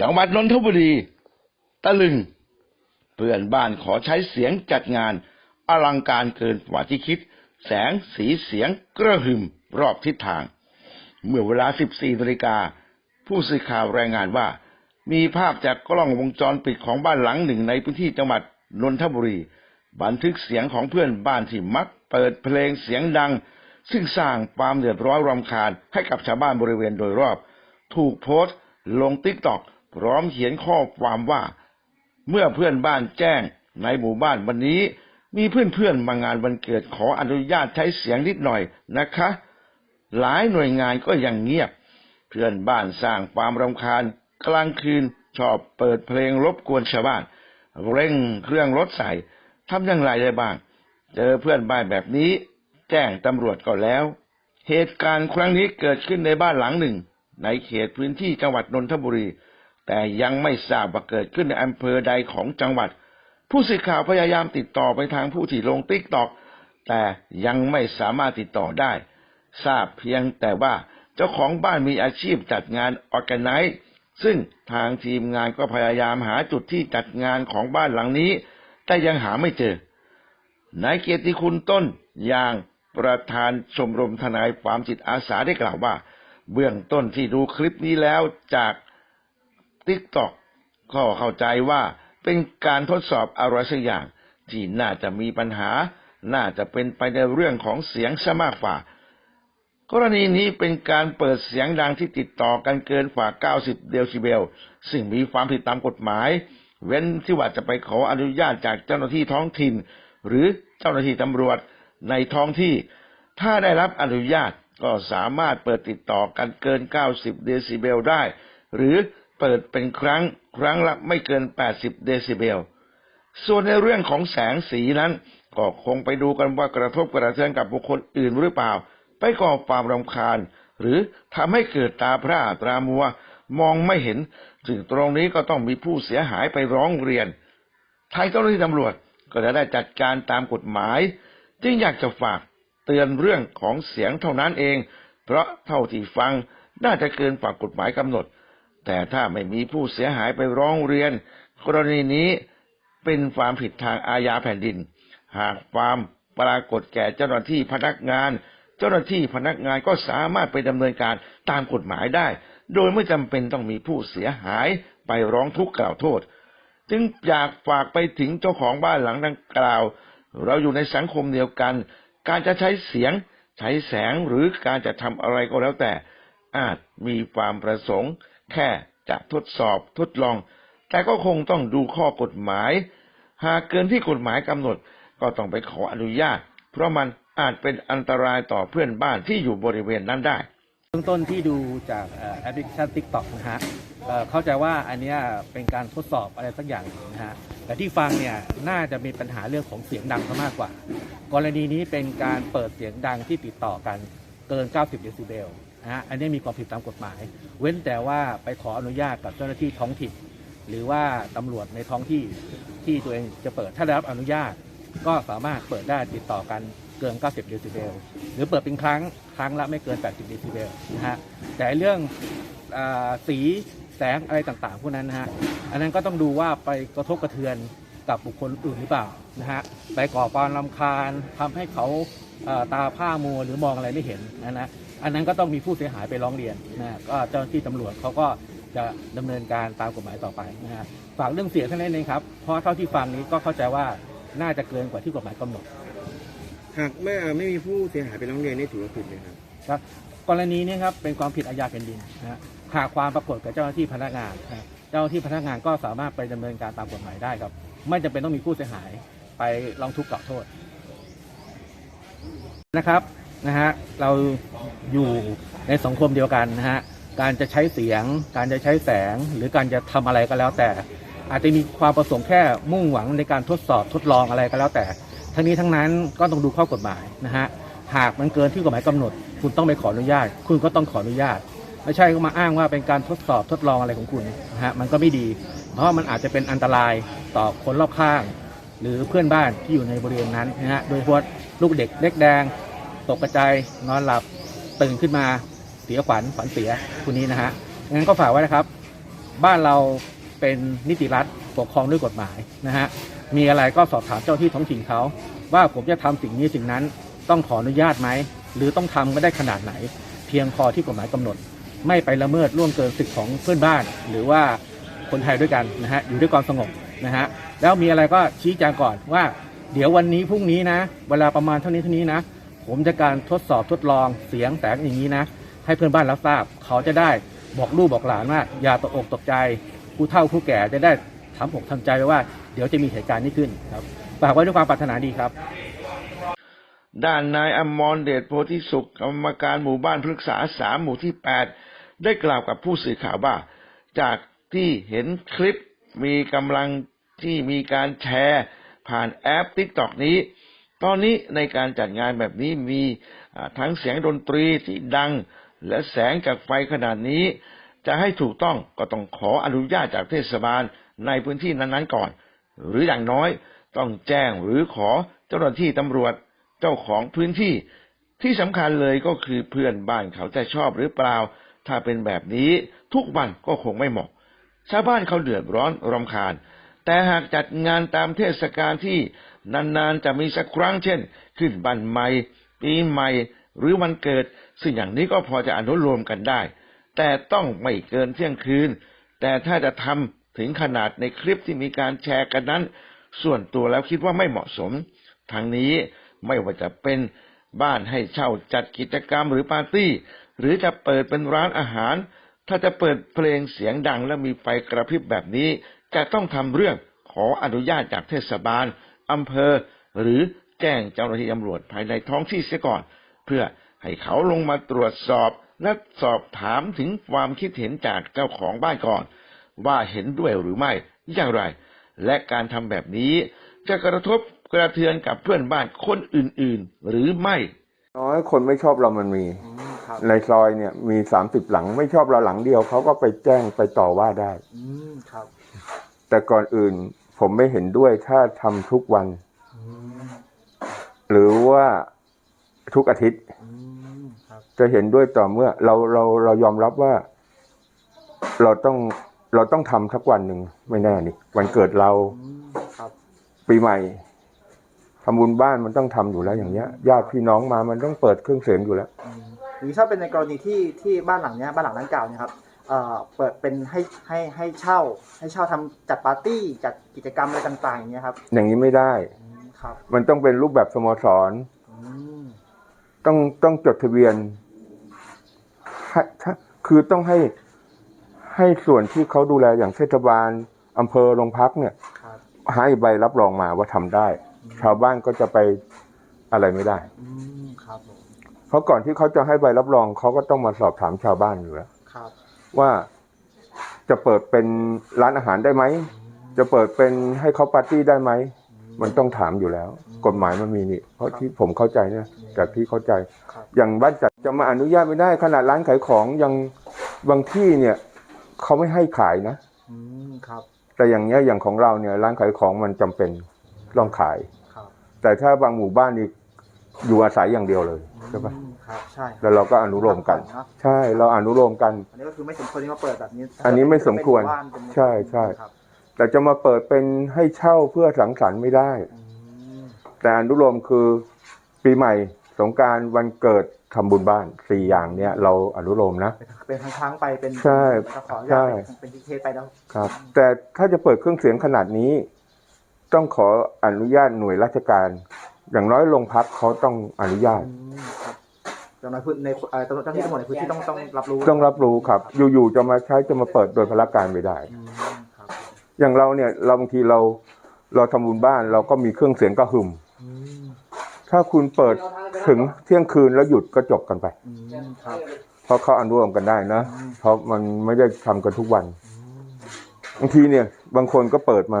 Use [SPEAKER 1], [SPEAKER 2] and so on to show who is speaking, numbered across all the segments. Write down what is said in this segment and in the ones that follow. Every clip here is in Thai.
[SPEAKER 1] จังหวัดนนทบุรี ตะลึง เพื่อนบ้านขอใช้เสียงจัดงาน อลังการเกินกว่าที่คิด แสงสีเสียงกระหึ่มรอบทิศทาง เมื่อเวลา 14นาฬิกา ผู้สื่อข่าวรายงานว่า มีภาพจากกล้องวงจรปิดของบ้านหลังหนึ่งในพื้นที่จังหวัดนนทบุรี บันทึกเสียงของเพื่อนบ้านที่มักเปิดเพลงเสียงดัง ซึ่งสร้างความเดือดร้อนรำคาญให้กับชาวบ้านบริเวณโดยรอบ ถูกโพสต์ลงติ๊กต็อก พร้อมเขียนข้อความว่า เมื่อเพื่อนบ้านแจ้งในหมู่บ้านวันนี้ มีเพื่อนๆมางานวันเกิดขออนุญาตใช้เสียงนิดหน่อยนะคะ หลายหน่วยงานก็ยังเงียบ เพื่อนบ้านสร้างความรำคาญ กลางคืนชอบเปิดเพลงรบกวนชาวบ้าน เร่งเครื่องรถใส่ทำอย่างไรได้บ้าง เจอเพื่อนบ้านแบบนี้ แจ้งตำรวจก็แล้ว เหตุการณ์ครั้งนี้เกิดขึ้นในบ้านหลังหนึ่ง ในเขตพื้นที่จังหวัดนนทบุรี แต่ยังไม่ทราบว่าเกิดขึ้นในอำเภอใดของจังหวัด ผู้สื่อข่าวพยายามติดต่อไปทางผู้ที่ลงติ๊กตอกแต่ยังไม่สามารถติดต่อได้ ทราบเพียงแต่ว่าเจ้าของบ้านมีอาชีพจัดงานออแกไนซ์ซึ่งทางทีมงานก็พยายามหาจุดที่จัดงานของบ้านหลังนี้ แต่ยังหาไม่เจอนายเกียรติคุณต้นยางประธานชมรมทนายความจิตอาสาได้กล่าวว่า เบื้องต้นที่ดูคลิปนี้แล้วจาก ติ๊กตอกก็เข้าใจว่าเป็นการทดสอบอะไรสักอย่าง ที่น่าจะมีปัญหา น่าจะเป็นไปในเรื่องของเสียงซะมากกว่ากรณีนี้เป็นการเปิดเสียงดังที่ติดต่อกันเกินกว่า 90 เดซิเบล ซึ่งมีความผิดตามกฎหมาย เว้นที่ว่าจะไปขออนุญาตจากเจ้าหน้าที่ท้องถิ่น หรือเจ้าหน้าที่ตำรวจในท้องที่ ถ้าได้รับอนุญาตก็สามารถเปิดติดต่อกันเกิน 90 เดซิเบลได้ หรือ เปิดเป็นครั้งครั้งละไม่เกิน 80 เดซิเบล ส่วนในเรื่องของแสงสีนั้น ก็คงไปดูกันว่ากระทบกระเทือนกับบุคคลอื่นหรือเปล่า ไปก่อความรำคาญ หรือทำให้เกิดตาพร่าตามัว มองไม่เห็น ถึงตรงนี้ก็ต้องมีผู้เสียหายไปร้องเรียนทางเจ้าหน้าที่ตำรวจก็จะได้จัดการตามกฎหมาย จึงอยากจะฝากเตือนเรื่องของเสียงเท่านั้นเอง เพราะเท่าที่ฟังน่าจะเกินกว่ากฎหมายกำหนด แต่ถ้าไม่มีผู้เสียหายไปร้องเรียน กรณีนี้เป็นความผิดทางอาญาแผ่นดิน หากความปรากฏแก่เจ้าหน้าที่พนักงาน เจ้าหน้าที่พนักงานก็สามารถไปดำเนินการตามกฎหมายได้ โดยไม่จำเป็นต้องมีผู้เสียหายไปร้องทุกข์กล่าวโทษ จึงอยากฝากไปถึงเจ้าของบ้านหลังดังกล่าว เราอยู่ในสังคมเดียวกัน การจะใช้เสียง ใช้แสงหรือการจะทำอะไรก็แล้วแต่อาจมีความประสงค์ แค่จะทดสอบทดลอง แต่ก็คงต้องดูข้อกฎหมาย หากเกินที่กฎหมายกำหนดก็ต้องไปขออนุญาต เพราะมันอาจเป็นอันตรายต่อเพื่อนบ้านที่อยู่บริเวณนั้นได้
[SPEAKER 2] เบื้องต้นที่ดูจากแอปพลิเคชัน TikTok นะฮะเข้าใจว่าอันนี้เป็นการทดสอบอะไรสักอย่างนะฮะแต่ที่ฟังเนี่ยน่าจะมีปัญหาเรื่องของเสียงดังซะมากกว่า กรณีนี้เป็นการเปิดเสียงดังที่ติดต่อกันเกิน 90 เดซิเบล นะฮะอันนี้มีความผิดตามกฎหมาย เว้นแต่ว่าไปขออนุญาตกับเจ้าหน้าที่ท้องถิ่น หรือว่าตำรวจในท้องที่ที่ตัวเองจะเปิดถ้าได้รับอนุญาต ก็สามารถเปิดได้ติดต่อกันเกิน 90 เดซิเบล หรือเปิดเป็นครั้งครั้งละไม่เกิน 80 เดซิเบลนะฮะแต่เรื่องอสีแสงอะไรต่างๆพวกนั้นนะฮะอันนั้นก็ต้องดูว่าไปกระทบกระเทือนกับบุคคลอื่นหรือเปล่านะฮะไปก่อความรำคาญทำให้เขาตาผ้ามัวหรือมองอะไรไม่เห็นนะนะ อันนั้นก็ต้องมีผู้เสียหายไปร้องเรียนนะฮะก็เจ้าหน้าที่ตำรวจเขาก็จะดำเนินการตามกฎหมายต่อไปนะฮะฝากเรื่องเสียงเท่านั้นเองครับ เพราะเท่าที่ฟังนี้ก็เข้าใจว่าน่าจะเกินกว่าที่กฎหมายกำหนด
[SPEAKER 3] หากไม่ไม่มีผู้เสียหายไปร้องเรียนนี่ถือว่าผิดไหมครับ
[SPEAKER 2] ครับกรณีนี้ครับเป็นความผิดอาญาแผ่นดินนะฮะหากความปรากฏกับเจ้าหน้าที่พนักงานนะฮะเจ้าหน้าที่พนักงานก็สามารถไปดำเนินการตามกฎหมายได้ครับ ไม่จำเป็นต้องมีผู้เสียหายไปร้องทุกข์กล่าวโทษนะครับ นะฮะเราอยู่ในสังคมเดียวกันนะฮะการจะใช้เสียง การจะใช้แสง หรือการจะทำอะไรก็แล้วแต่ อาจจะมีความประสงค์แค่มุ่งหวังในการทดสอบทดลองอะไรก็แล้วแต่ ทั้งนี้ทั้งนั้นก็ต้องดูข้อกฎหมายนะฮะหากมันเกินที่กฎหมายกำหนด คุณต้องไปขออนุญาต คุณก็ต้องขออนุญาต ไม่ใช่ก็มาอ้างว่าเป็นการทดสอบทดลองอะไรของคุณนะฮะมันก็ไม่ดี เพราะมันอาจจะเป็นอันตรายต่อคนรอบข้าง หรือเพื่อนบ้านที่อยู่ในบริเวณนั้นนะฮะโดยเฉพาะลูกเด็กเล็กแดง ตกกระจายนอนหลับตื่นขึ้นมาเสียขวัญขวัญเสียคุณนี้นะฮะงั้นก็ฝากไว้นะครับ บ้านเราเป็นนิติรัฐปกครองด้วยกฎหมายนะฮะมีอะไรก็สอบถามเจ้าที่ท้องถิ่นเขา ว่าผมจะทำสิ่งนี้สิ่งนั้นต้องขออนุญาตไหมหรือต้องทำก็ได้ขนาดไหน เพียงพอที่กฎหมายกำหนด ไม่ไปละเมิดล่วงเกินสิทธิของเพื่อนบ้าน หรือว่าคนไทยด้วยกันนะฮะอยู่ด้วยความสงบนะฮะแล้วมีอะไรก็ชี้แจงก่อนว่า เดี๋ยววันนี้พรุ่งนี้นะ เวลาประมาณเท่านี้เท่านี้นะ ผมจะการทดสอบทดลองเสียงแสงอย่างนี้นะ ให้เพื่อนบ้านรับทราบ เขาจะได้บอกลูกบอกหลานว่าอย่าตกอกตกใจผู้เฒ่าผู้แก่จะได้ทำอกทำใจไว้ว่า เดี๋ยวจะมีเหตุการณ์นี้ขึ้นครับฝากไว้ด้วยความปรารถนาดีครับ
[SPEAKER 1] ด้านนายอมรเดชโพธิสุขกรรมการหมู่บ้านพฤกษาสามหมู่ที่แปดได้กล่าวกับผู้สื่อข่าวว่า จากที่เห็นคลิปมีกำลังที่มีการแชร์ ผ่านแอป t ิ k t o k นี้ ตอนนี้ในการจัดงานแบบนี้มีทั้งเสียงดนตรีที่ดัง และแสงจากไฟขนาดนี้ จะให้ถูกต้องก็ต้องขออนุญาตจากเทศบาลในพื้นที่นั้นๆก่อน หรืออย่างน้อยต้องแจ้งหรือขอเจ้าหน้าที่ตำรวจเจ้าของพื้นที่ ที่สำคัญเลยก็คือเพื่อนบ้านเขาจะชอบหรือเปล่า ถ้าเป็นแบบนี้ทุกวันก็คงไม่เหมาะชาวบ้านเขาเดือดร้อนรำคาญ แต่หากจัดงานตามเทศกาลที่นานๆจะมีสักครั้งเช่น ขึ้นบันใหม่ ปีใหม่ หรือวันเกิดซึ่งอย่างนี้ก็พอจะอนุโลมกันได้ แต่ต้องไม่เกินเที่ยงคืน แต่ถ้าจะทำถึงขนาดในคลิปที่มีการแชร์กันนั้น ส่วนตัวแล้วคิดว่าไม่เหมาะสมทางนี้ไม่ว่าจะเป็นบ้านให้เช่าจัดกิจกรรมหรือปาร์ตี้ หรือจะเปิดเป็นร้านอาหาร ถ้าจะเปิดเพลงเสียงดังและมีไฟกระพริบแบบนี้ จะต้องทำเรื่องขออนุญาตจากเทศบาลอำเภอ หรือแจ้งเจ้าหน้าที่ตำรวจภายในท้องที่เสียก่อน เพื่อให้เขาลงมาตรวจสอบและสอบถามถึงความคิดเห็นจากเจ้าของบ้านก่อน ว่าเห็นด้วยหรือไม่อย่างไร และการทำแบบนี้จะกระทบกระเทือนกับเพื่อนบ้านคนอื่นๆ หรือไม่
[SPEAKER 4] น้อยคนไม่ชอบเรามันมี ในซอยเนี่ยมีสามสิบหลังไม่ชอบเราหลังเดียวเขาก็ไปแจ้งไปต่อว่าได้
[SPEAKER 3] อืมครับ
[SPEAKER 4] แต่ก่อนอื่นผมไม่เห็นด้วยถ้าทำทุกวัน หรือว่าทุกอาทิตย์
[SPEAKER 3] อืมครับ
[SPEAKER 4] จะเห็นด้วยต่อเมื่อ เราเราเรายอมรับว่า เราต้องเราต้องทำสักวันหนึ่งไม่แน่นี่วันเกิดเรา
[SPEAKER 3] อืมครับ
[SPEAKER 4] ปีใหม่ทำบุญบ้านมันต้องทำอยู่แล้วอย่างเงี้ยญาติพี่น้องมามันต้องเปิดเครื่องเสียงอยู่แล้ว
[SPEAKER 5] อืมหรือถ้าเป็นในกรณีที่ที่บ้านหลังเนี้ยบ้านหลังดังกล่าวเนี่ยครับ เอ่อเปิดเป็นให้ให้ให้เช่า ให้เช่าทำจัดปาร์ตี้จัดกิจกรรมอะไรต่างๆอย่างเงี้ยครับ
[SPEAKER 4] อย่างนี้ไม่ได้
[SPEAKER 5] อืมครับ
[SPEAKER 4] มันต้องเป็นรูปแบบสโมสร
[SPEAKER 5] อืม
[SPEAKER 4] ต้องต้องจดทะเบียนให้ถ้าคือต้องให้ให้ส่วนที่เขาดูแลอย่างเทศบาลอำเภอโรงพักเนี่ย
[SPEAKER 5] ครับ
[SPEAKER 4] ให้ใบรับรองมาว่าทำได้ ชาวบ้านก็จะไปอะไรไม่ได้
[SPEAKER 5] อืมครับผม
[SPEAKER 4] เพราะก่อนที่เขาจะให้ใบรับรองเขาก็ต้องมาสอบถามชาวบ้านอยู่แล้ว
[SPEAKER 5] ครับ
[SPEAKER 4] ว่าจะเปิดเป็นร้านอาหารได้ไหม จะเปิดเป็นให้เขาปาร์ตี้ได้ไหม มันต้องถามอยู่แล้ว กฎหมายมันมีนี่ เพราะที่ผมเข้าใจนะจากที่เข้าใจ
[SPEAKER 5] ครับ
[SPEAKER 4] อย่างบ้านจัดจะมาอนุญาตไม่ได้ ขนาดร้านขายของยังบางที่เนี่ยเขาไม่ให้ขายนะ
[SPEAKER 5] อืมครับ
[SPEAKER 4] แต่อย่างเงี้ยอย่างของเราเนี่ยร้านขายของมันจำเป็นต้องขาย
[SPEAKER 5] ครับ
[SPEAKER 4] แต่ถ้าบางหมู่บ้านนี่อยู่อาศัยอย่างเดียวเลย ใช่ปะ
[SPEAKER 5] อืมครับใช่
[SPEAKER 4] แล้วเราก็อนุโลมกัน
[SPEAKER 5] เนาะ
[SPEAKER 4] ใช่เราอนุโลมกัน
[SPEAKER 5] อันนี้ก็คือไม่สมควรที่มาเปิดแบบนี้
[SPEAKER 4] อันนี้ไม่สมควร
[SPEAKER 5] เป็นหบ้านเป็น
[SPEAKER 4] ใช่ใช่
[SPEAKER 5] ครับ
[SPEAKER 4] แต่จะมาเปิดเป็นให้เช่าเพื่อสังสรรค์ไม่ได้
[SPEAKER 5] อืม
[SPEAKER 4] แต่อนุโลมคือปีใหม่สงกรารวันเกิดทำบุญบ้านสี่อย่างเนี้ยเราอนุโลมนะ
[SPEAKER 5] เป็นครั้งๆไปเป็น
[SPEAKER 4] ใช่
[SPEAKER 5] จะขออนุ
[SPEAKER 4] ใช่
[SPEAKER 5] ญาตเป็นเป็นเคสไปแล้ว
[SPEAKER 4] ครับ แต่ถ้าจะเปิดเครื่องเสียงขนาดนี้ ต้องขออนุญาตหน่วยราชการ อย่างน้อยโรงพักเขาต้องอนุญาต
[SPEAKER 5] อืม ครับเจ้าหน้าที่ในเอ่อเจ้าหน้าที่ตำรวจในพื้นที่ต้องต้องรับรู้
[SPEAKER 4] ต้องรับรู้ครับ อยู่ๆจะมาใช้จะมาเปิดโดยพละการไม่ได้
[SPEAKER 5] อืมครับ
[SPEAKER 4] อย่างเราเนี่ยเราบางทีเราเราทำบุญบ้านเราก็มีเครื่องเสียงกระหึ่ม
[SPEAKER 5] อืม
[SPEAKER 4] ถ้าคุณเปิดถึงเที่ยงคืนแล้วหยุดก็จบกันไป
[SPEAKER 5] อืมครับ
[SPEAKER 4] เพราะเขาอนุโลมกันได้นะเพราะมันไม่ได้ทำกันทุกวัน บางทีเนี่ย บางคนก็เปิดมา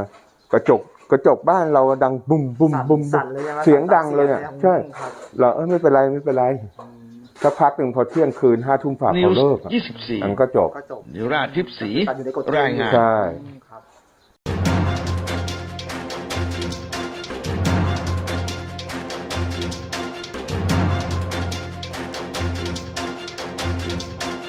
[SPEAKER 4] กระจกกระจกบ้านเราดังบุ้มบุ้ม
[SPEAKER 5] สั่น
[SPEAKER 4] บุ้มบุ้
[SPEAKER 5] สั่
[SPEAKER 4] ม
[SPEAKER 5] นเลยใช่ไหม
[SPEAKER 4] เสียงดังเลยอะ
[SPEAKER 5] สั่น
[SPEAKER 4] ใช่
[SPEAKER 5] ครับ
[SPEAKER 4] เราเออไม่เป็นไรไม่เป็นไร
[SPEAKER 5] อืม
[SPEAKER 4] สักพักหนึ่งพอเที่ยงคืนห้าทุ่มฝ่า
[SPEAKER 1] นิ
[SPEAKER 4] เขา
[SPEAKER 1] ว
[SPEAKER 4] เลิก
[SPEAKER 1] ส์
[SPEAKER 4] อะ
[SPEAKER 1] ยี่สิบสี่
[SPEAKER 4] มันก็จบ
[SPEAKER 5] ก็จบ
[SPEAKER 1] นิวราชทิพย์ศรี
[SPEAKER 5] ตัดอยู่ในกฎ
[SPEAKER 1] รายงาน
[SPEAKER 4] ใช่
[SPEAKER 5] อืม